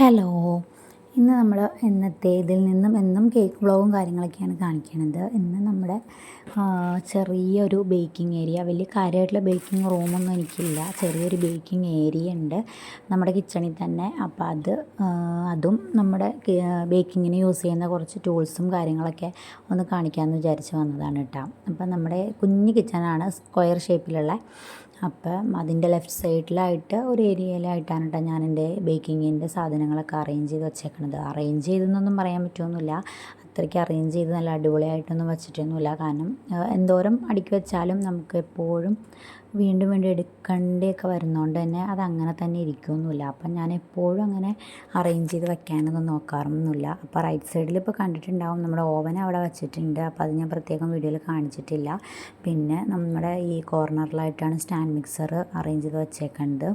Hello. ഇന്ന് നമ്മൾ ഇന്നത്തെ ഇതിൽ നിന്നും എന്നും കേക്ക് വ്ളോഗും കാര്യങ്ങളൊക്കെയാണ് കാണിക്കുന്നത് ഇന്ന് നമ്മുടെ ചെറിയൊരു ബേക്കിംഗ് ഏരിയ വലിയ കാര്യമായിട്ടുള്ള ബേക്കിംഗ് റൂമൊന്നും എനിക്കില്ല. ചെറിയൊരു ബേക്കിംഗ് ഏരിയ ഉണ്ട്. നമ്മുടെ കിച്ചണിൽ തന്നെ. അപ്പോൾ അത് അതും നമ്മുടെ ബേക്കിങ്ങിന് യൂസ് ചെയ്യുന്ന കുറച്ച് ടൂൾസും കാര്യങ്ങളൊക്കെ ഒന്ന് കാണിക്കാമെന്ന് വിചാരിച്ച് വന്നതാണ് കേട്ടോ. അപ്പം നമ്മുടെ കുഞ്ഞ് കിച്ചണാണ് സ്ക്വയർ ഷേപ്പിലുള്ള അപ്പം അതിന്റെ ലെഫ്റ്റ് സൈഡിലായിട്ട് ഒരു ഏരിയയിലായിട്ടാണ് കേട്ടോ ഞാൻ എന്റെ ബേക്കിങ്ങിന്റെ സാധനങ്ങളൊക്കെ അറേഞ്ച് ചെയ്ത് വെച്ചേക്കണത്. അറേഞ്ച് ചെയ്തെന്നൊന്നും പറയാൻ പറ്റുമൊന്നുമില്ല അത്രയ്ക്ക് അറേഞ്ച് ചെയ്ത് നല്ല അടിപൊളിയായിട്ടൊന്നും വെച്ചിട്ടൊന്നുമില്ല. കാരണം എന്തോരം അടുക്കി വെച്ചാലും നമുക്ക് എപ്പോഴും വീണ്ടും വീണ്ടും എടുക്കേണ്ടിയൊക്കെ വരുന്നതുകൊണ്ട് തന്നെ അത് അങ്ങനെ തന്നെ ഇരിക്കുകയൊന്നുമില്ല അപ്പം ഞാൻ എപ്പോഴും അങ്ങനെ അറേഞ്ച് ചെയ്ത് വെക്കാനൊന്നും നോക്കാറൊന്നുമില്ല. അപ്പോൾ റൈറ്റ് സൈഡിൽ ഇപ്പോൾ കണ്ടിട്ടുണ്ടാവും നമ്മുടെ ഓവൻ അവിടെ വെച്ചിട്ടുണ്ട്. അപ്പോൾ അത് ഞാൻ പ്രത്യേകം വീഡിയോയിൽ കാണിച്ചിട്ടില്ല. പിന്നെ നമ്മുടെ ഈ കോർണറിലായിട്ടാണ് സ്റ്റാൻഡ് മിക്സർ അറേഞ്ച് ചെയ്ത് വെച്ചേക്കുന്നത്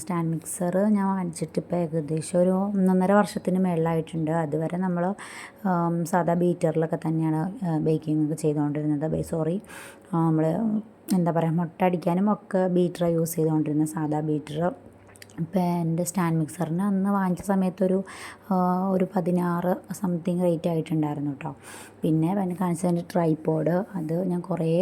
സ്റ്റാൻഡ് മിക്സർ ഞാൻ വാങ്ങിച്ചിട്ട് ഇപ്പോൾ ഏകദേശം ഒരു ഒന്നൊന്നര വർഷത്തിന് മേളിലായിട്ടുണ്ട്. അതുവരെ നമ്മൾ സാധാ ബീറ്ററിലൊക്കെ തന്നെയാണ് ബേക്കിംഗ് ഒക്കെ ചെയ്തുകൊണ്ടിരുന്നത്. സോറി നമ്മൾ എന്താ പറയുക മുട്ട അടിക്കാനും ഒക്കെ ബീറ്റർ യൂസ് ചെയ്തുകൊണ്ടിരുന്ന സാധാ ബീറ്റർ ഇപ്പോൾ എന്റെ സ്റ്റാൻഡ് മിക്സറിന് അന്ന് വാങ്ങിച്ച സമയത്തൊരു ഒരു പതിനാറ് സംതിങ് റേറ്റ് ആയിട്ടുണ്ടായിരുന്നു കേട്ടോ പിന്നെ കാണിച്ചതിന്റെ ട്രൈപോഡ് അത് ഞാൻ കുറേ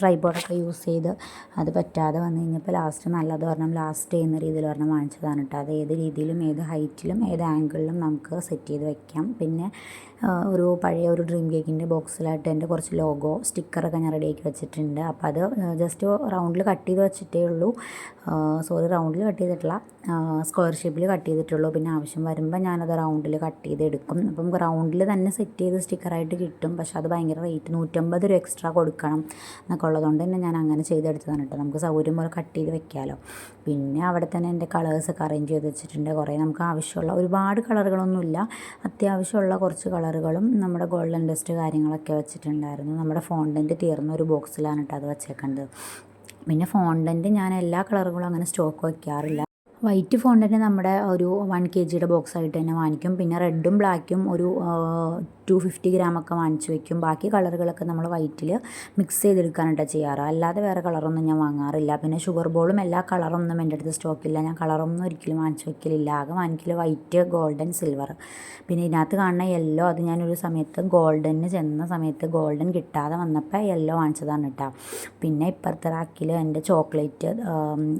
ട്രൈപോഡൊക്കെ യൂസ് ചെയ്ത് അത് പറ്റാതെ വന്നു കഴിഞ്ഞപ്പോൾ ലാസ്റ്റ് നല്ലത് പറഞ്ഞാൽ ലാസ്റ്റ് ചെയ്യുന്ന രീതിയിൽ പറഞ്ഞാൽ വാങ്ങിച്ചതാണ് കേട്ടോ. അത് ഏത് രീതിയിലും ഏത് ഹൈറ്റിലും ഏത് ആംഗിളിലും നമുക്ക് സെറ്റ് ചെയ്ത് വെക്കാം. പിന്നെ ഒരു പഴയ ഒരു ഡ്രീം കേക്കിന്റെ ബോക്സിലായിട്ട് എന്റെ കുറച്ച് ലോഗോ സ്റ്റിക്കറൊക്കെ ഞാൻ റെഡിയാക്കി വെച്ചിട്ടുണ്ട്. അപ്പോൾ അത് ജസ്റ്റ് റൗണ്ടിൽ കട്ട് ചെയ്ത് വെച്ചിട്ടേ ഉള്ളൂ. സോറി റൗണ്ടിൽ കട്ട് ചെയ്തിട്ടില്ല. സ്ക്വയർ ഷേപ്പിൽ കട്ട് ചെയ്തിട്ടുള്ളൂ. പിന്നെ ആവശ്യം വരുമ്പോൾ ഞാനത് റൗണ്ടിൽ കട്ട് ചെയ്ത് എടുക്കും അപ്പം റൗണ്ടിൽ തന്നെ സെറ്റ് ചെയ്ത് സ്റ്റിക്കറായിട്ട് കിട്ടും. പക്ഷേ അത് ഭയങ്കര റേറ്റ് നൂറ്റമ്പത് രൂപ എക്സ്ട്രാ കൊടുക്കണം. എന്നൊക്കെ ഉള്ളതുകൊണ്ട് തന്നെ ഞാൻ അങ്ങനെ ചെയ്തെടുത്തതാണ് കേട്ടോ. നമുക്ക് സൗകര്യം പോലെ കട്ട് ചെയ്ത് വെക്കാമല്ലോ പിന്നെ അവിടെ തന്നെ എന്റെ കളേഴ്സൊക്കെ അറേഞ്ച് ചെയ്ത് വെച്ചിട്ടുണ്ട്. കുറേ നമുക്ക് ആവശ്യമുള്ള ഒരുപാട് കളറുകളൊന്നുമില്ല അത്യാവശ്യമുള്ള കുറച്ച് കളറുകളും നമ്മുടെ ഗോൾഡൻ ഡസ്റ്റ് കാര്യങ്ങളൊക്കെ വെച്ചിട്ടുണ്ടായിരുന്നു. നമ്മുടെ ഫോണ്ടന്റ് തീർന്ന ഒരു ബോക്സിലാണ് കേട്ടോ അത് വെച്ചേക്കേണ്ടത് പിന്നെ ഫോണ്ടന്റ് ഞാൻ എല്ലാ കളറുകളും അങ്ങനെ സ്റ്റോക്ക് വയ്ക്കാറില്ല വൈറ്റ് ഫോണ്ടന്റ് നമ്മുടെ ഒരു വൺ കെ ജിയുടെ ബോക്സ് ആയിട്ട് തന്നെ വാങ്ങിക്കും. പിന്നെ റെഡും ബ്ലാക്കും ഒരു ടു ഫിഫ്റ്റി ഗ്രാമൊക്കെ വാങ്ങിച്ച് വെക്കും. ബാക്കി കളറുകളൊക്കെ നമ്മൾ വൈറ്റിൽ മിക്സ് ചെയ്തെടുക്കാനായിട്ടാണ് ചെയ്യാറ്. അല്ലാതെ വേറെ കളറൊന്നും ഞാൻ വാങ്ങാറില്ല. പിന്നെ ഷുഗർ ബോളും എല്ലാ കളറൊന്നും എന്റെ അടുത്ത് സ്റ്റോക്കില്ല ഞാൻ കളറൊന്നും ഒരിക്കലും വാങ്ങിച്ച് വെക്കലില്ല. ആകെ വാങ്ങിക്കൽ വൈറ്റ് ഗോൾഡൻ സിൽവർ പിന്നെ ഇതിനകത്ത് കാണുന്ന യെല്ലോ അത് ഞാനൊരു സമയത്ത് ഗോൾഡന് ചെന്ന സമയത്ത് ഗോൾഡൻ കിട്ടാതെ വന്നപ്പോൾ യെല്ലോ വാങ്ങിച്ചതാണ് കേട്ടോ പിന്നെ ഇപ്പുറത്തെ റാക്കിൽ എന്റെ ചോക്ലേറ്റ്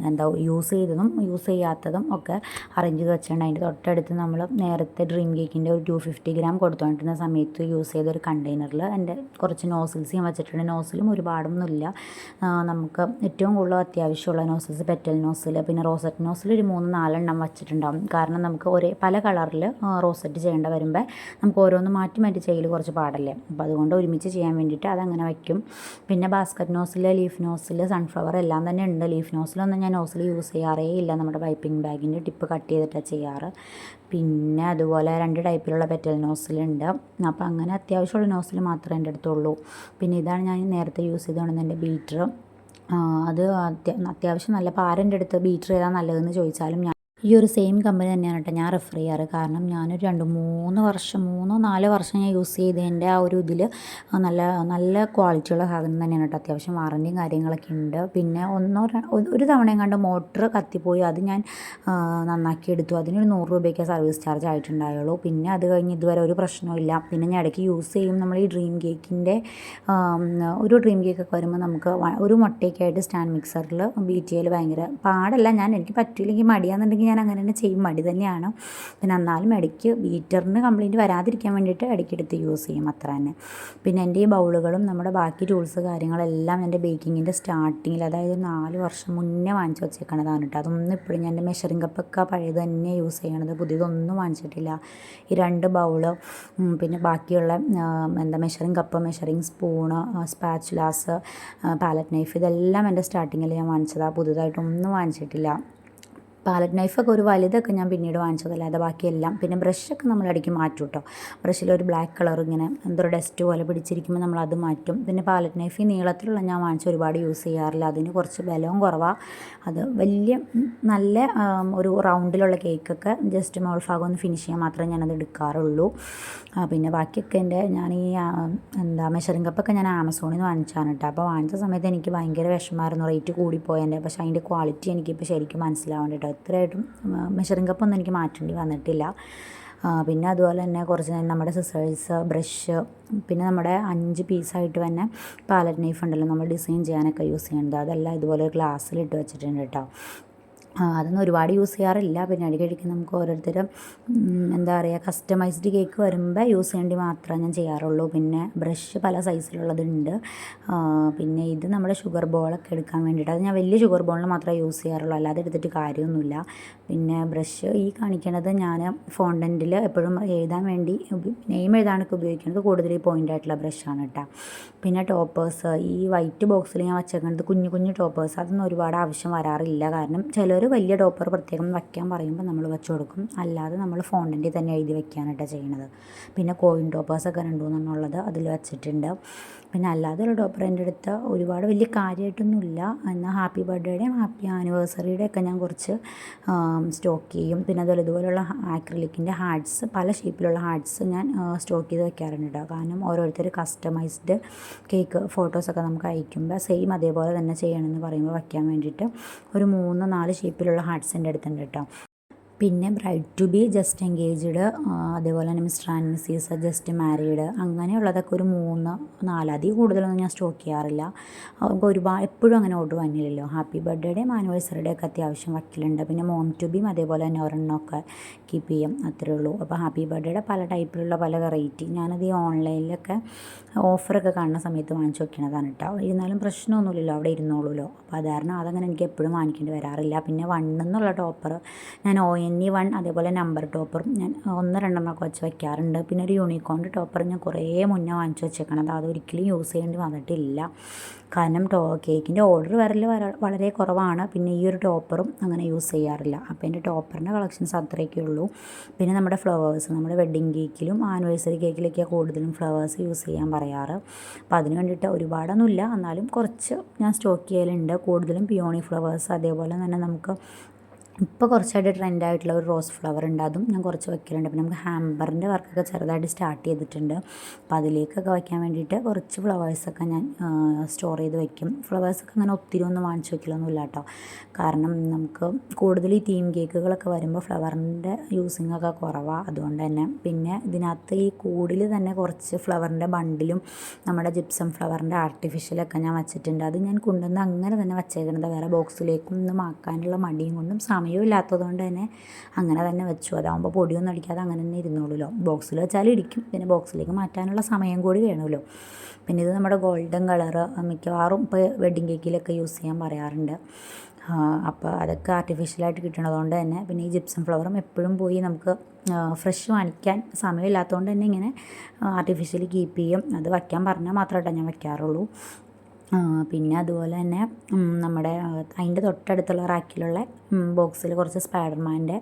എന്താ യൂസ് ചെയ്തതും യൂസ് ചെയ്യാത്തതും ഒക്കെ അറേഞ്ച് ചെയ്ത് വെച്ചിട്ടുണ്ട്. അതിന്റെ തൊട്ടടുത്ത് നമ്മൾ നേരത്തെ ഡ്രീം കേക്കിന്റെ ഒരു ടു ഫിഫ്റ്റി ഗ്രാം കൊടുത്തുകൊണ്ടിരുന്ന സമയത്ത് യൂസ് ചെയ്ത ഒരു കണ്ടെയ്നറിൽ എന്റെ കുറച്ച് നോസിൽസ് ഞാൻ വെച്ചിട്ടുണ്ട്. നോസിലും ഒരുപാടൊന്നുമില്ല. നമുക്ക് ഏറ്റവും കൂടുതൽ അത്യാവശ്യമുള്ള നോസിൽസ് പെറ്റൽ നോസിൽ പിന്നെ റോസറ്റ് നോസിൽ ഒരു മൂന്ന് നാലെണ്ണം വെച്ചിട്ടുണ്ടാകും കാരണം നമുക്ക് ഒരേ പല കളറിൽ റോസറ്റ് ചെയ്യേണ്ട വരുമ്പോൾ നമുക്ക് ഓരോന്ന് മാറ്റി മാറ്റി ചെയ്യൽ കുറച്ച് പാടല്ലേ. അപ്പോൾ അതുകൊണ്ട് ഒരുമിച്ച് ചെയ്യാൻ വേണ്ടിയിട്ട് അതങ്ങനെ വയ്ക്കും പിന്നെ basket nozzle leaf nozzle sunflower എല്ലാം തന്നെ ഉണ്ട്. ലീഫ് നോസിലൊന്നും ഞാൻ നോസിൽ യൂസ് ചെയ്യാറേ ഇല്ല. നമ്മുടെ പൈപ്പിംഗ് ബാഗിന്റെ ടിപ്പ് കട്ട് ചെയ്തിട്ടാണ് ചെയ്യാറ്. പിന്നെ അതുപോലെ രണ്ട് ടൈപ്പിലുള്ള പെറ്റൽ നോസിലുണ്ട് അപ്പോൾ അങ്ങനെ അത്യാവശ്യമുള്ള നോസിൽ മാത്രമേ എന്റെ അടുത്തുള്ളൂ. പിന്നെ ഇതാണ് ഞാൻ നേരത്തെ യൂസ് ചെയ്തുകൊണ്ടിരുന്ന എന്റെ ബീറ്റർ. അത് അത്യാവശ്യം നല്ല പാരന്റെ അടുത്ത് ബീറ്റർ ഏതാണ് നല്ലതെന്ന് ചോദിച്ചാലും ഞാൻ ഈ ഒരു സെയിം കമ്പനി തന്നെയാണ് കേട്ടോ ഞാൻ റെഫർ ചെയ്യാറ്. കാരണം ഞാനൊരു രണ്ട് മൂന്ന് വർഷം മൂന്നോ നാലോ വർഷം ഞാൻ യൂസ് ചെയ്തതിന്റെ ആ ഒരു ഇതിൽ നല്ല നല്ല ക്വാളിറ്റിയുള്ള സാധനം തന്നെയാണ് കേട്ടോ അത്യാവശ്യം വാറന്റിയും കാര്യങ്ങളൊക്കെ ഉണ്ട്. പിന്നെ ഒന്നോ ഒരു- തവണയും കണ്ട് മോട്ടർ കത്തിപ്പോയി. അത് ഞാൻ നന്നാക്കി എടുത്തു. അതിനൊരു നൂറ് രൂപയ്ക്ക് സർവീസ് ചാർജ് ആയിട്ടുണ്ടായുള്ളൂ. പിന്നെ അത് കഴിഞ്ഞ് ഇതുവരെ ഒരു പ്രശ്നമില്ല പിന്നെ ഞാൻ ഇടയ്ക്ക് യൂസ് ചെയ്യും. നമ്മൾ ഈ ഡ്രീം കേക്കിന്റെ ഒരു ഡ്രീം കേക്കൊക്കെ വരുമ്പോൾ നമുക്ക് ഒരു മുട്ടയൊക്കെ ആയിട്ട് സ്റ്റാൻഡ് മിക്സറിൽ ബീറ്റ് ചെയ്യൽ ഭയങ്കര പാടല്ല. ഞാൻ എനിക്ക് പറ്റില്ലെങ്കിൽ മടിയാന്നുണ്ടെങ്കിൽ ഞാൻ അങ്ങനെ തന്നെ ചെയ്യും. മടി തന്നെയാണ്. പിന്നെ എന്നാലും ഇടയ്ക്ക് ബീറ്ററിന് കംപ്ലയിന്റ് വരാതിരിക്കാൻ വേണ്ടിയിട്ട് ഇടയ്ക്കെടുത്ത് യൂസ് ചെയ്യും. അത്ര തന്നെ. പിന്നെ എന്റെ ഈ ബൗളുകളും നമ്മുടെ ബാക്കി ടൂൾസ് കാര്യങ്ങളെല്ലാം എന്റെ ബേക്കിങ്ങിന്റെ സ്റ്റാർട്ടിങ്ങിൽ അതായത് നാല് വർഷം മുന്നേ വാങ്ങിച്ചു വെച്ചേക്കണതാണ് കേട്ടോ. അതൊന്നും ഇപ്പോഴും ഞാൻ എന്റെ മെഷറിംഗ് കപ്പൊക്കെ പഴയത് തന്നെ യൂസ് ചെയ്യണത്. പുതിയതൊന്നും വാങ്ങിച്ചിട്ടില്ല. ഈ രണ്ട് ബൗൾ പിന്നെ ബാക്കിയുള്ള എന്താ measuring cup measuring spoon spatulas palette knife ഇതെല്ലാം എന്റെ സ്റ്റാർട്ടിങ്ങിൽ ഞാൻ വാങ്ങിച്ചതാണ് പുതുതായിട്ടൊന്നും വാങ്ങിച്ചിട്ടില്ല. പാലറ്റ് നൈഫൊക്കെ ഒരു വലുതൊക്കെ ഞാൻ പിന്നീട് വാങ്ങിച്ചതല്ലാതെ ബാക്കിയെല്ലാം. പിന്നെ ബ്രഷൊക്കെ നമ്മൾ ഇടയ്ക്ക് മാറ്റും കേട്ടോ ബ്രഷിൽ ഒരു ബ്ലാക്ക് കളർ ഇങ്ങനെ എന്തോ ഡസ്റ്റ് പോലെ പിടിച്ചിരിക്കുമ്പോൾ നമ്മൾ അത് മാറ്റും. പിന്നെ പാലറ്റ് നൈഫ് ഈ നീളത്തിലുള്ള ഞാൻ വാങ്ങിച്ച് ഒരുപാട് യൂസ് ചെയ്യാറില്ല. അതിന് കുറച്ച് ബലവും കുറവാണ് അത് വലിയ നല്ല ഒരു റൗണ്ടിലുള്ള കേക്കൊക്കെ ജസ്റ്റ് മോൾഫാഗം ഒന്ന് ഫിനിഷ് ചെയ്യാൻ മാത്രമേ ഞാനത് എടുക്കാറുള്ളൂ. പിന്നെ ബാക്കിയൊക്കെ എന്റെ ഞാൻ ഈ എന്താ മെഷറിംഗ് കപ്പൊക്കെ ഞാൻ ആമസോണിൽ നിന്ന് വാങ്ങിച്ചാണ് കേട്ടോ അപ്പോൾ വാങ്ങിച്ച സമയത്ത് എനിക്ക് ഭയങ്കര വിഷമമായിരുന്നു റേറ്റ് കൂടിപ്പോയതിന്റെ. പക്ഷേ അതിന്റെ ക്വാളിറ്റി എനിക്കിപ്പോൾ ശരിക്കും മനസ്സിലാവുന്നുണ്ട് കേട്ടോ ഇത്രയായിട്ടും മെഷറിംഗ് കപ്പൊന്നും എനിക്ക് മാറ്റേണ്ടി വന്നിട്ടില്ല. പിന്നെ അതുപോലെ തന്നെ കുറച്ച് നമ്മുടെ സിസേഴ്സ് ബ്രഷ് പിന്നെ നമ്മുടെ അഞ്ച് പീസായിട്ട് തന്നെ പാലറ്റ് നൈഫ് ഉണ്ടല്ലോ നമ്മൾ ഡിസൈൻ ചെയ്യാനൊക്കെ യൂസ് ചെയ്യുന്നത്. അതെല്ലാം ഇതുപോലെ ഗ്ലാസ്സിലിട്ട് വെച്ചിട്ടുണ്ട് കേട്ടോ അതൊന്നും ഒരുപാട് യൂസ് ചെയ്യാറില്ല. പിന്നെ അടിക്കടിക്ക് നമുക്ക് ഓരോരുത്തരും എന്താ പറയുക കസ്റ്റമൈസ്ഡ് കേക്ക് വരുമ്പോൾ യൂസ് ചെയ്യേണ്ടി മാത്രമേ ഞാൻ ചെയ്യാറുള്ളൂ. പിന്നെ ബ്രഷ് പല സൈസിലുള്ളതുണ്ട് പിന്നെ ഇത് നമ്മുടെ ഷുഗർ ബോളൊക്കെ എടുക്കാൻ വേണ്ടിയിട്ട്. അത് ഞാൻ വലിയ ഷുഗർ ബോളിൽ മാത്രമേ യൂസ് ചെയ്യാറുള്ളൂ. അല്ലാതെ എടുത്തിട്ട് കാര്യമൊന്നുമില്ല. പിന്നെ ബ്രഷ് ഈ കാണിക്കണത് ഞാൻ ഫോണ്ടന്റിൽ എപ്പോഴും എഴുതാൻ വേണ്ടി നെയിം എഴുതാനൊക്കെ ഉപയോഗിക്കുന്നത് കൂടുതൽ ഈ പോയിന്റ് ആയിട്ടുള്ള ബ്രഷാണ് കേട്ടോ പിന്നെ ടോപ്പേഴ്സ് ഈ വൈറ്റ് ബോക്സിൽ ഞാൻ വച്ചേക്കുന്നത് കുഞ്ഞു കുഞ്ഞു ടോപ്പേഴ്സ് അതൊന്നും ഒരുപാട് ആവശ്യം വരാറില്ല. കാരണം ചിലർ വലിയ ടോപ്പർ പ്രത്യേകം വയ്ക്കാൻ പറയുമ്പോൾ നമ്മൾ വെച്ച് കൊടുക്കും. അല്ലാതെ നമ്മൾ ഫോണ്ടിന്റെ തന്നെ എഴുതി വയ്ക്കാനായിട്ടാണ് ചെയ്യണത് പിന്നെ കോയിൻ ടോപ്പേഴ്സൊക്കെ രണ്ട് മൂന്നെണ്ണം ഉള്ളത് അതിൽ വെച്ചിട്ടുണ്ട്. പിന്നെ അല്ലാതെയുള്ള ടോപ്പർ എന്റെ അടുത്ത് ഒരുപാട് വലിയ കാര്യമായിട്ടൊന്നുമില്ല. എന്നാൽ ഹാപ്പി ബർത്ത്ഡേയുടെയും ഹാപ്പി ആനിവേഴ്സറിയുടെ ഒക്കെ ഞാൻ കുറച്ച് സ്റ്റോക്ക് ചെയ്യും. പിന്നെ അതുപോലെ ഇതുപോലുള്ള ആക്രിലിക്കിന്റെ ഹാർട്സ് പല ഷേപ്പിലുള്ള ഹാർട്സ് ഞാൻ സ്റ്റോക്ക് ചെയ്ത് വെക്കാറുണ്ട് കേട്ടോ. കാരണം ഓരോരുത്തർ കസ്റ്റമൈസ്ഡ് കേക്ക് ഫോട്ടോസൊക്കെ നമുക്ക് അയക്കുമ്പോൾ സെയിം അതേപോലെ തന്നെ ചെയ്യണമെന്ന് പറയുമ്പോൾ വയ്ക്കാൻ വേണ്ടിയിട്ട് ഒരു മൂന്ന് നാല് ഷേപ്പിലുള്ള ഹാർട്സ് എന്റെ അടുത്തുണ്ട് കേട്ടോ. പിന്നെ bride to be just engaged അതേപോലെ തന്നെ Mr and Mrs just married അങ്ങനെയുള്ളതൊക്കെ ഒരു മൂന്ന് നാല് അതിൽ കൂടുതലൊന്നും ഞാൻ സ്റ്റോക്ക് ചെയ്യാറില്ല. നമുക്ക് ഒരുപാട് എപ്പോഴും അങ്ങനെ ഓർഡർ വന്നില്ലല്ലോ. ഹാപ്പി ബർത്ത്ഡേയും ആനിവേഴ്സറിയുടെ ഒക്കെ അത്യാവശ്യം വക്കിലുണ്ട്. പിന്നെ മോം ടു ബിയും അതേപോലെ തന്നെ ഒരെണ്ണമൊക്കെ കീപ്പ് ചെയ്യും. അത്രേ ഉള്ളൂ. അപ്പോൾ ഹാപ്പി ബർത്ത്ഡേയുടെ പല ടൈപ്പിലുള്ള പല വെറൈറ്റി ഞാനത് ഈ ഓൺലൈനിലൊക്കെ ഓഫറൊക്കെ കാണുന്ന സമയത്ത് വാങ്ങിച്ചു വെക്കണതാണ് കേട്ടോ ഇരുന്നാലും പ്രശ്നമൊന്നുമില്ലല്ലോ അവിടെ ഇരുന്നോളൂല്ലോ. അപ്പോൾ അത് അതങ്ങനെ എനിക്ക് എപ്പോഴും വാങ്ങിക്കേണ്ടി വരാറില്ല. പിന്നെ വണ്ണെന്നുള്ള ടോപ്പർ ഞാൻ ഓ എൻ ഇ വൺ അതേപോലെ നമ്പർ ടോപ്പറും ഞാൻ ഒന്ന് രണ്ടെണ്ണമൊക്കെ വെച്ച് വെക്കാറുണ്ട്. പിന്നെ ഒരു യൂണിക്കോണിന്റെ ടോപ്പർ ഞാൻ കുറേ മുന്നേ വാങ്ങിച്ചു വെച്ചേക്കണത് അതൊരിക്കലും യൂസ് ചെയ്യേണ്ടി വന്നിട്ടില്ല. കാരണം ടോ കേക്കിന്റെ ഓർഡർ വരൽ വളരെ കുറവാണ്. പിന്നെ ഈ ഒരു ടോപ്പറും അങ്ങനെ യൂസ് ചെയ്യാറില്ല. അപ്പോൾ എന്റെ ടോപ്പറിന്റെ കളക്ഷൻസ് അത്രയൊക്കെ ഉള്ളൂ. പിന്നെ നമ്മുടെ ഫ്ലവേഴ്സ് നമ്മുടെ വെഡ്ഡിങ് കേക്കിലും ആനിവേഴ്സറി കേക്കിലൊക്കെ കൂടുതലും ഫ്ലവേഴ്സ് യൂസ് ചെയ്യാൻ പറയാറ്. അപ്പോൾ അതിന് വേണ്ടിയിട്ട് ഒരുപാടൊന്നുമില്ല. എന്നാലും കുറച്ച് ഞാൻ സ്റ്റോക്ക് ചെയ്യലുണ്ട്. കൂടുതലും പിയോണി ഫ്ലവേഴ്സ് അതേപോലെ തന്നെ നമുക്ക് ഇപ്പോൾ കുറച്ചായിട്ട് ട്രെൻഡായിട്ടുള്ള ഒരു റോസ് ഫ്ലവർ ഉണ്ട്. അതും ഞാൻ കുറച്ച് വയ്ക്കലുണ്ട് പിന്നെ നമുക്ക് ഹാമ്പറിന്റെ വർക്കൊക്കെ ചെറുതായിട്ട് സ്റ്റാർട്ട് ചെയ്തിട്ടുണ്ട്. അപ്പോൾ അതിലേക്കൊക്കെ വയ്ക്കാൻ വേണ്ടിയിട്ട് കുറച്ച് ഫ്ലവേഴ്സൊക്കെ ഞാൻ സ്റ്റോർ ചെയ്ത് വയ്ക്കും ഫ്ലവേഴ്സൊക്കെ അങ്ങനെ ഒത്തിരി ഒന്നും വാങ്ങിച്ച് വയ്ക്കലൊന്നുമില്ല കേട്ടോ കാരണം നമുക്ക് കൂടുതൽ ഈ തീം കേക്കുകളൊക്കെ വരുമ്പോൾ ഫ്ലവറിന്റെ യൂസിങ് ഒക്കെ കുറവാണ് അതുകൊണ്ട് തന്നെ പിന്നെ ഇതിനകത്ത് ഈ കൂടിൽ തന്നെ കുറച്ച് ഫ്ലവറിന്റെ ബണ്ടിലും നമ്മുടെ ജിപ്സം ഫ്ലവറിന്റെ ആർട്ടിഫിഷ്യലൊക്കെ ഞാൻ വെച്ചിട്ടുണ്ട്. അത് ഞാൻ കൊണ്ടുവന്ന് അങ്ങനെ തന്നെ വച്ചേക്കുന്നത് വേറെ ബോക്സിലേക്കും ഒന്നും ആക്കാനുള്ള മടിയും കൊണ്ടും സമയം സമയവും ഇല്ലാത്തതുകൊണ്ട് തന്നെ അങ്ങനെ തന്നെ വെച്ചു. അതാകുമ്പോൾ പൊടിയൊന്നും അടിക്കാതെ അങ്ങനെ തന്നെ ഇരുന്നോളൂല്ലോ ബോക്സിൽ വെച്ചാൽ ഇരിക്കും പിന്നെ ബോക്സിലേക്ക് മാറ്റാനുള്ള സമയം കൂടി വേണമല്ലോ പിന്നെ ഇത് നമ്മുടെ ഗോൾഡൻ കളറ് മിക്കവാറും ഇപ്പോൾ വെഡ്ഡിങ് കേക്കിലൊക്കെ യൂസ് ചെയ്യാൻ പറയാറുണ്ട്. അപ്പോൾ അതൊക്കെ ആർട്ടിഫിഷ്യലായിട്ട് കിട്ടണതുകൊണ്ട് തന്നെ പിന്നെ ഈ ജിപ്സം ഫ്ലവറും എപ്പോഴും പോയി നമുക്ക് ഫ്രഷ് വാങ്ങിക്കാൻ സമയമില്ലാത്തതുകൊണ്ട് തന്നെ ഇങ്ങനെ ആർട്ടിഫിഷ്യലി കീപ്പ് ചെയ്യും. അത് വയ്ക്കാൻ പറഞ്ഞാൽ മാത്രമായിട്ടാണ് ഞാൻ വയ്ക്കാറുള്ളൂ. പിന്നെ അതുപോലെ തന്നെ നമ്മുടെ അതിന്റെ തൊട്ടടുത്തുള്ള റാക്കിലുള്ള ബോക്സിൽ കുറച്ച് സ്പൈഡർമാന്റെ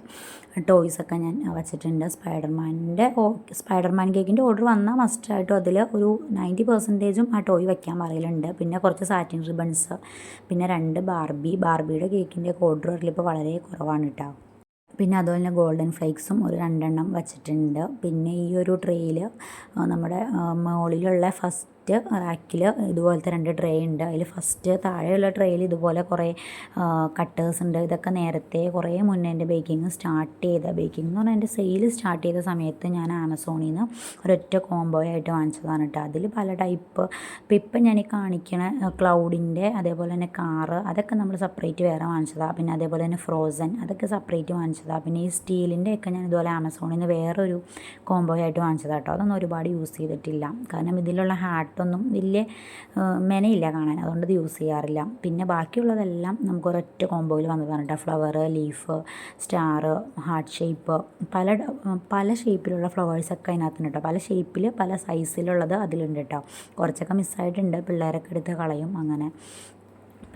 ടോയ്സൊക്കെ ഞാൻ വച്ചിട്ടുണ്ട്. സ്പൈഡർമാന്റെ സ്പൈഡർമാൻ കേക്കിന്റെ ഓർഡർ വന്നാൽ മസ്റ്റായിട്ടും അതിൽ ഒരു നയന്റി പെർസെന്റേജും ആ ടോയ് വയ്ക്കാൻ പറയലുണ്ട്. പിന്നെ കുറച്ച് സാറ്റിൻ റിബൺസ് പിന്നെ രണ്ട് ബാർബി ബാർബിയുടെ കേക്കിന്റെ ഓർഡർ വരലിപ്പോൾ വളരെ കുറവാണ് കേട്ടോ പിന്നെ അതുപോലെ തന്നെ ഗോൾഡൻ ഫ്ലേക്സും ഒരു രണ്ടെണ്ണം വച്ചിട്ടുണ്ട്. പിന്നെ ഈ ഒരു ട്രെയിൽ നമ്മുടെ മുകളിലുള്ള ഫസ്റ്റ് ഫസ്റ്റ് റാക്കിൽ ഇതുപോലത്തെ രണ്ട് ട്രേ ഉണ്ട്. അതിൽ ഫസ്റ്റ് താഴെയുള്ള ട്രേയിൽ ഇതുപോലെ കുറേ കട്ടേഴ്സ് ഉണ്ട്. ഇതൊക്കെ നേരത്തെ കുറേ മുന്നേ എന്റെ ബേക്കിംഗ് സ്റ്റാർട്ട് ചെയ്ത ബേക്കിംഗ് എന്ന് പറഞ്ഞാൽ എന്റെ സെയിൽ സ്റ്റാർട്ട് ചെയ്ത സമയത്ത് ഞാൻ ആമസോണിൽ നിന്ന് ഒരൊറ്റ കോംബോ ആയിട്ട് വാങ്ങിച്ചതാണ് കേട്ടോ. അതിൽ പല ടൈപ്പ് ഇപ്പം ഇപ്പം ഞാൻ കാണിക്കണ ക്ലൗഡിന്റെ അതേപോലെ തന്നെ കാറ് അതൊക്കെ നമ്മൾ സെപ്പറേറ്റ് വേറെ വാങ്ങിച്ചതാണ് പിന്നെ അതേപോലെ തന്നെ ഫ്രോസൺ അതൊക്കെ സെപ്പറേറ്റ് വാങ്ങിച്ചതാണ് പിന്നെ ഈ സ്റ്റീലിന്റെ ഒക്കെ ഞാൻ ഇതുപോലെ ആമസോണിൽ നിന്ന് വേറൊരു കോംബോ ആയിട്ട് വാങ്ങിച്ചതാണ് കേട്ടോ. അതൊന്നും ഒരുപാട് യൂസ് ചെയ്തിട്ടില്ല. കാരണം ഇതിലുള്ള ഹാർട്ട് ഹാർട്ടൊന്നും വലിയ മെനയില്ല കാണാൻ. അതുകൊണ്ട് ഇത് യൂസ് ചെയ്യാറില്ല. പിന്നെ ബാക്കിയുള്ളതെല്ലാം നമുക്ക് ഒരൊറ്റ കോമ്പോയിൽ വന്നതാണ് കേട്ടോ. Flower leaf star heart shape പല പല ഷേപ്പിലുള്ള ഫ്ലവേഴ്സൊക്കെ അതിനകത്തുണ്ട് കേട്ടോ. പല ഷേപ്പിൽ പല സൈസിലുള്ളത് അതിലുണ്ട് കേട്ടോ. കുറച്ചൊക്കെ മിസ്സായിട്ടുണ്ട്. പിള്ളേരൊക്കെ എടുത്ത് കളയും അങ്ങനെ.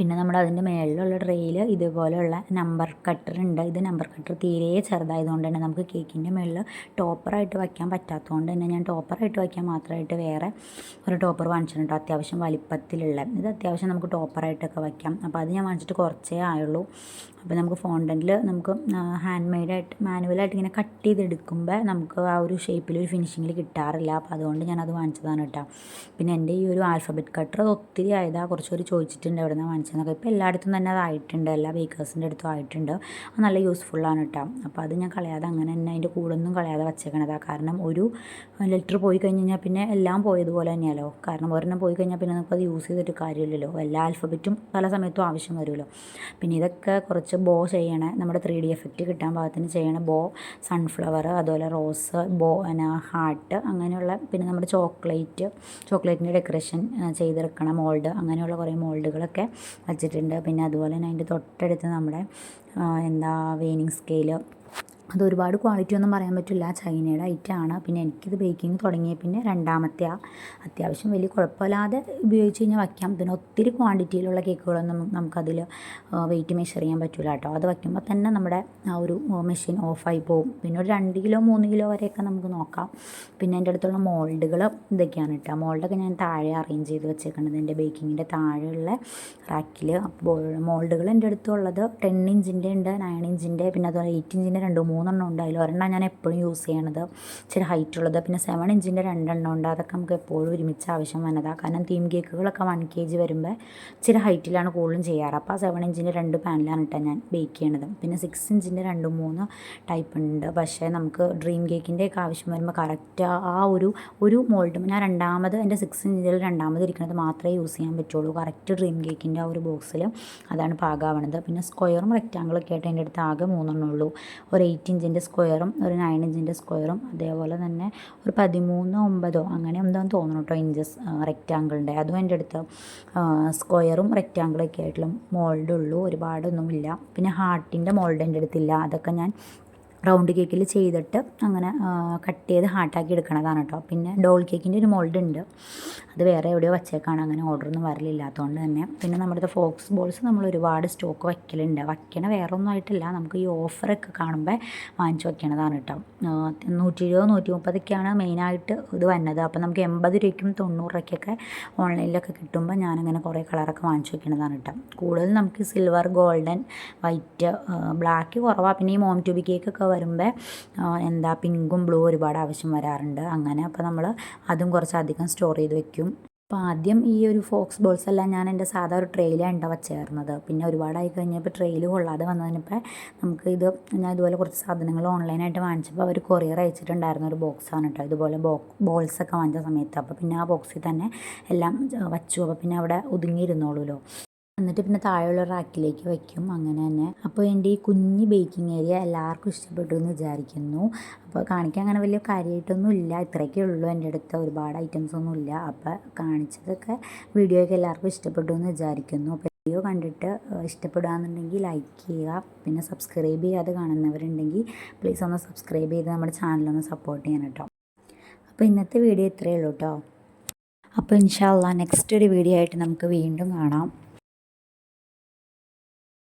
പിന്നെ നമ്മൾ അതിന്റെ മേളിലുള്ള ട്രേയിൽ ഇതുപോലെയുള്ള നമ്പർ കട്ടർ ഉണ്ട്. ഇത് നമ്പർ കട്ടർ തീരെ ചെറുതായതുകൊണ്ട് തന്നെ നമുക്ക് കേക്കിന്റെ മേളിൽ ടോപ്പറായിട്ട് വയ്ക്കാൻ പറ്റാത്തതുകൊണ്ട് തന്നെ ഞാൻ ടോപ്പറായിട്ട് വയ്ക്കാൻ മാത്രമായിട്ട് വേറെ ഒരു ടോപ്പർ വാങ്ങിച്ചിട്ടുണ്ട് അത്യാവശ്യം വലിപ്പത്തിലുള്ള. ഇത് അത്യാവശ്യം നമുക്ക് ടോപ്പറായിട്ടൊക്കെ വയ്ക്കാം. അപ്പോൾ അത് ഞാൻ വാങ്ങിച്ചിട്ട് കുറച്ചേ ആയുള്ളൂ. അപ്പോൾ നമുക്ക് ഫോണ്ടന്റിൽ നമുക്ക് ഹാൻഡ് മെയ്ഡായിട്ട് മാനുവലായിട്ട് ഇങ്ങനെ കട്ട് ചെയ്തെടുക്കുമ്പോൾ നമുക്ക് ആ ഒരു ഷേപ്പിൽ ഒരു ഫിനിഷിങ്ങിൽ കിട്ടാറില്ല. അപ്പോൾ അതുകൊണ്ട് ഞാനത് വാങ്ങിച്ചതാണ് കേട്ടോ. പിന്നെ എന്റെ ഈ ഒരു ആൽഫബറ്റ് കട്ടർ ഒത്തിരി ആയതാണ് കുറച്ചുകൂടി ചോദിച്ചിട്ടുണ്ട് എവിടെ നിന്നാണ് വെച്ചതെന്നൊക്കെ ഇപ്പോൾ എല്ലായിടത്തും തന്നെ അതായിട്ടുണ്ട്. എല്ലാ ബേക്കേഴ്സിന്റെ അടുത്തും ആയിട്ടുണ്ട്. അത് നല്ല യൂസ്ഫുള്ളാണ് കേട്ടോ അപ്പോൾ അത് ഞാൻ കളയാതെ അങ്ങനെ തന്നെ അതിന്റെ കൂടെ ഒന്നും കളയാതെ വച്ചേക്കണതാണ് കാരണം ഒരു ലിറ്റർ പോയി കഴിഞ്ഞ് കഴിഞ്ഞാൽ പിന്നെ എല്ലാം പോയതുപോലെ തന്നെയാലോ കാരണം ഒരെണ്ണം പോയി കഴിഞ്ഞാൽ പിന്നെ നമുക്ക് അത് യൂസ് ചെയ്തിട്ട് കാര്യമില്ലല്ലോ. എല്ലാ ആൽഫബറ്റും പല സമയത്തും ആവശ്യം വരുമല്ലോ. പിന്നെ ഇതൊക്കെ കുറച്ച് ബോ ചെയ്യണേ നമ്മുടെ ത്രീ ഡി എഫക്റ്റ് കിട്ടാൻ പാകത്തിന് ചെയ്യണ ബോ സൺഫ്ലവർ അതുപോലെ റോസ് ബോ എന്നെ ഹാർട്ട് അങ്ങനെയുള്ള പിന്നെ നമ്മുടെ ചോക്ലേറ്റ് ചോക്ലേറ്റിന്റെ ഡെക്കറേഷൻ ചെയ്തെടുക്കണം മോൾഡ് അങ്ങനെയുള്ള കുറേ മോൾഡുകളൊക്കെ വച്ചിട്ടുണ്ട്. പിന്നെ അതുപോലെ തന്നെ അതിന്റെ തൊട്ടടുത്ത് നമ്മുടെ എന്താ വെയിനിങ് സ്കെയിൽ അത് ഒരുപാട് ക്വാളിറ്റി ഒന്നും പറയാൻ പറ്റില്ല. ചൈനയുടെ ഐറ്റമാണ് പിന്നെ എനിക്കിത് ബേക്കിംഗ് തുടങ്ങിയ പിന്നെ രണ്ടാമത്തെ അത്യാവശ്യം വലിയ കുഴപ്പമില്ലാതെ ഉപയോഗിച്ച് കഴിഞ്ഞാൽ വയ്ക്കാം. പിന്നെ ഒത്തിരി ക്വാണ്ടിറ്റിയിലുള്ള കേക്കുകളൊന്നും നമുക്കതിൽ വെയിറ്റ് മെഷർ ചെയ്യാൻ പറ്റില്ല കേട്ടോ. അത് വയ്ക്കുമ്പോൾ തന്നെ നമ്മുടെ ആ ഒരു മെഷീൻ ഓഫായി പോകും. പിന്നെ ഒരു രണ്ട് കിലോ മൂന്ന് കിലോ വരെയൊക്കെ നമുക്ക് നോക്കാം. പിന്നെ എന്റെ അടുത്തുള്ള മോൾഡുകൾ ഇതൊക്കെയാണ് കേട്ടോ. മോൾഡൊക്കെ ഞാൻ താഴെ അറേഞ്ച് ചെയ്ത് വെച്ചേക്കുന്നത് എന്റെ ബേക്കിങ്ങിന്റെ താഴെയുള്ള റാക്കിൽ അപ്പോൾ മോൾഡുകൾ എന്റെ അടുത്തുള്ളത് ടെൻ ഇഞ്ചിന്റെ ഉണ്ട് നയൻ ഇഞ്ചിന്റെ പിന്നെ അതുപോലെ എയ്റ്റ് ഇഞ്ചിന്റെ രണ്ട് മൂന്നെണ്ണം ഉണ്ട് അതിൽ ഒരെണ്ണം ഞാൻ എപ്പോഴും യൂസ് ചെയ്യണത് ഇച്ചിരി ഹൈറ്റ് ഉള്ളത്. പിന്നെ സെവൻ ഇഞ്ചിന്റെ രണ്ടെണ്ണം ഉണ്ട്. അതൊക്കെ നമുക്ക് എപ്പോഴും ഒരുമിച്ച് ആവശ്യം വന്നതാണ് കാരണം തീം കേക്കുകളൊക്കെ വൺ കെ ജി വരുമ്പോൾ ഇച്ചിരി ഹൈറ്റിലാണ് കൂടുതലും ചെയ്യാറ്. അപ്പോൾ സെവൻ ഇഞ്ചിന്റെ രണ്ട് പാനിലാണ് കേട്ടോ ഞാൻ ബേക്ക് ചെയ്യണത്. പിന്നെ സിക്സ് ഇഞ്ചിന്റെ രണ്ട് മൂന്ന് ടൈപ്പ് ഉണ്ട്. പക്ഷേ നമുക്ക് ഡ്രീം കേക്കിന്റെ ഒക്കെ ആവശ്യം വരുമ്പോൾ കറക്റ്റ് ആ ഒരു ഒരു മോൾഡ് ഞാൻ രണ്ടാമത് എന്റെ സിക്സ് ഇഞ്ചിൽ രണ്ടാമത് ഇരിക്കുന്നത് മാത്രമേ യൂസ് ചെയ്യാൻ പറ്റുള്ളൂ. കറക്റ്റ് ഡ്രീം കേക്കിന്റെ ആ ഒരു ബോക്സിൽ അതാണ് പാകാവണത്. പിന്നെ സ്ക്വയറും റെക്റ്റാങ്കിളൊക്കെ ആയിട്ട് എന്റെ അടുത്ത് ആകെ മൂന്നെണ്ണം ഉള്ളൂ. ഒരു എയ്റ്റ് ഇഞ്ചിന്റെ സ്ക്വയറും ഒരു നയൻ ഇഞ്ചിന്റെ സ്ക്വയറും അതേപോലെ തന്നെ ഒരു പതിമൂന്ന് ഒമ്പതോ അങ്ങനെ എന്താണെന്ന് തോന്നുന്നു കേട്ടോ ഇഞ്ചസ് റെക്റ്റാങ്കിളിന്റെ അതും എന്റെ അടുത്ത് സ്ക്വയറും റെക്റ്റാങ്കിളൊക്കെ ആയിട്ടുള്ള മോൾഡുള്ളൂ ഒരുപാടൊന്നുമില്ല. പിന്നെ ഹാർട്ടിന്റെ മോൾഡ് എന്റെ അടുത്തില്ല. അതൊക്കെ ഞാൻ റൗണ്ട് കേക്കിൽ ചെയ്തിട്ട് അങ്ങനെ കട്ട് ചെയ്ത് ഹാർട്ടാക്കി എടുക്കണതാണ് കേട്ടോ. പിന്നെ ഡോൾ കേക്കിന്റെ ഒരു മോൾഡ് ഉണ്ട്. അത് വേറെ എവിടെയോ വച്ചേക്കാണ്. അങ്ങനെ ഓർഡറൊന്നും വരലില്ലാത്തതുകൊണ്ട് തന്നെ. പിന്നെ നമ്മുടെ ഫോക്സ് ബോൾസ് നമ്മൾ ഒരുപാട് സ്റ്റോക്ക് വയ്ക്കലുണ്ട് വയ്ക്കണ വേറെ ഒന്നും ആയിട്ടില്ല. നമുക്ക് ഈ ഓഫറൊക്കെ കാണുമ്പോൾ വാങ്ങിച്ച് വയ്ക്കണതാണ് കേട്ടോ. നൂറ്റി ഇരുപത് നൂറ്റി മുപ്പതൊക്കെയാണ് മെയിനായിട്ട് ഇത് വന്നത്. അപ്പോൾ നമുക്ക് എൺപത് രൂപയ്ക്കും തൊണ്ണൂറ് രൂപയ്ക്കൊക്കെ ഓൺലൈനിലൊക്കെ കിട്ടുമ്പോൾ ഞാനങ്ങനെ കുറേ കളറൊക്കെ വാങ്ങിച്ച് വയ്ക്കണതാണ് കേട്ടോ. കൂടുതൽ നമുക്ക് സിൽവർ ഗോൾഡൻ വൈറ്റ് ബ്ലാക്ക് കുറവാണ് പിന്നെ ഈ മോം ട്യൂബി കേക്കൊക്കെ വരുമ്പോൾ എന്താ പിങ്കും ബ്ലൂ ഒരുപാട് ആവശ്യം വരാറുണ്ട്. അങ്ങനെ അപ്പോൾ നമ്മൾ അതും കുറച്ചധികം സ്റ്റോർ ചെയ്ത് വെക്കും. അപ്പോൾ ആദ്യം ഈ ഒരു ഫോക്സ് ബോൾസ് എല്ലാം ഞാൻ എന്റെ സാധാ ഒരു ട്രെയിലാണ് ഉണ്ട വച്ചേർന്നത്. പിന്നെ ഒരുപാടായി കഴിഞ്ഞപ്പോൾ ട്രെയിൽ കൊള്ളാതെ വന്നതിനിപ്പോൾ നമുക്ക് ഇത് ഞാൻ ഇതുപോലെ കുറച്ച് സാധനങ്ങൾ ഓൺലൈനായിട്ട് വാങ്ങിച്ചപ്പോൾ അവർ കൊറിയർ അയച്ചിട്ടുണ്ടായിരുന്ന ഒരു ബോക്സാണ് കേട്ടോ ഇതുപോലെ ബോ ബോൾസൊക്കെ വാങ്ങിച്ച സമയത്ത്. അപ്പോൾ പിന്നെ ആ ബോക്സിൽ തന്നെ എല്ലാം വച്ചു. അപ്പോൾ പിന്നെ അവിടെ ഒതുങ്ങിയിരുന്നോളൂല്ലോ എന്നിട്ട് പിന്നെ താഴെയുള്ള റാക്കിലേക്ക് വയ്ക്കും. അങ്ങനെ തന്നെ. അപ്പോൾ എന്റെ ഈ കുഞ്ഞ് ബേക്കിംഗ് ഏരിയ എല്ലാവർക്കും ഇഷ്ടപ്പെട്ടു എന്ന് വിചാരിക്കുന്നു. അപ്പോൾ കാണിക്കാൻ അങ്ങനെ വലിയ കാര്യമായിട്ടൊന്നും ഇല്ല. ഇത്രയൊക്കെ ഉള്ളൂ എന്റെ അടുത്ത്. ഒരുപാട് ഐറ്റംസ് ഒന്നും ഇല്ല. അപ്പോൾ കാണിച്ചതൊക്കെ വീഡിയോ ഒക്കെ എല്ലാവർക്കും ഇഷ്ടപ്പെട്ടു എന്ന് വിചാരിക്കുന്നു. അപ്പോൾ വീഡിയോ കണ്ടിട്ട് ഇഷ്ടപ്പെടുകയെന്നുണ്ടെങ്കിൽ ലൈക്ക് ചെയ്യുക. പിന്നെ സബ്സ്ക്രൈബ് ചെയ്യാതെ കാണുന്നവരുണ്ടെങ്കിൽ പ്ലീസ് ഒന്ന് സബ്സ്ക്രൈബ് ചെയ്ത് നമ്മുടെ ചാനലൊന്ന് സപ്പോർട്ട് ചെയ്യണം കേട്ടോ. അപ്പോൾ ഇന്നത്തെ വീഡിയോ ഇത്രയേ ഉള്ളൂ കേട്ടോ. അപ്പോൾ ഇൻഷാല്ല നെക്സ്റ്റ് ഒരു വീഡിയോ ആയിട്ട് നമുക്ക് വീണ്ടും കാണാം.